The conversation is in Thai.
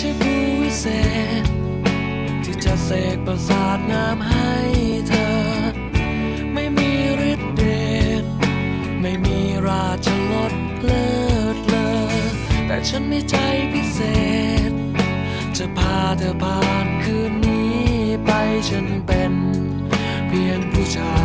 ใช่ผู้วิเศษ ที่จะเสกประสาทน้ำให้เธอ ไม่มีฤทธิ์เดชไม่มีราชลดเลิศเลอแต่ฉันมีใจพิเศษ จะพาเธอผ่านคืนนี้ไปฉันเป็น เพียงผู้ชาย